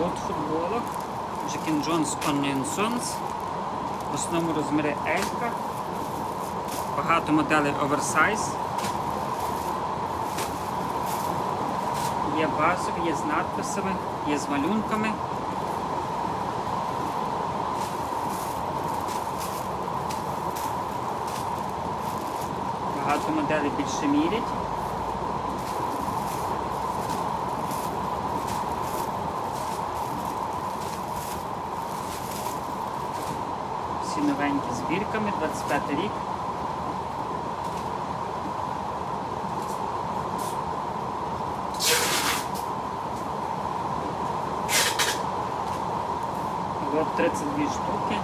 Лот футболок. Джекін Джонс Sons. В основному розміри L. Багато моделей оверсайз. Є базові, є з надписами, є з малюнками. Багато моделей більше мірять. Всі новенькі збірками, 25 рік. Лот 32 штуки.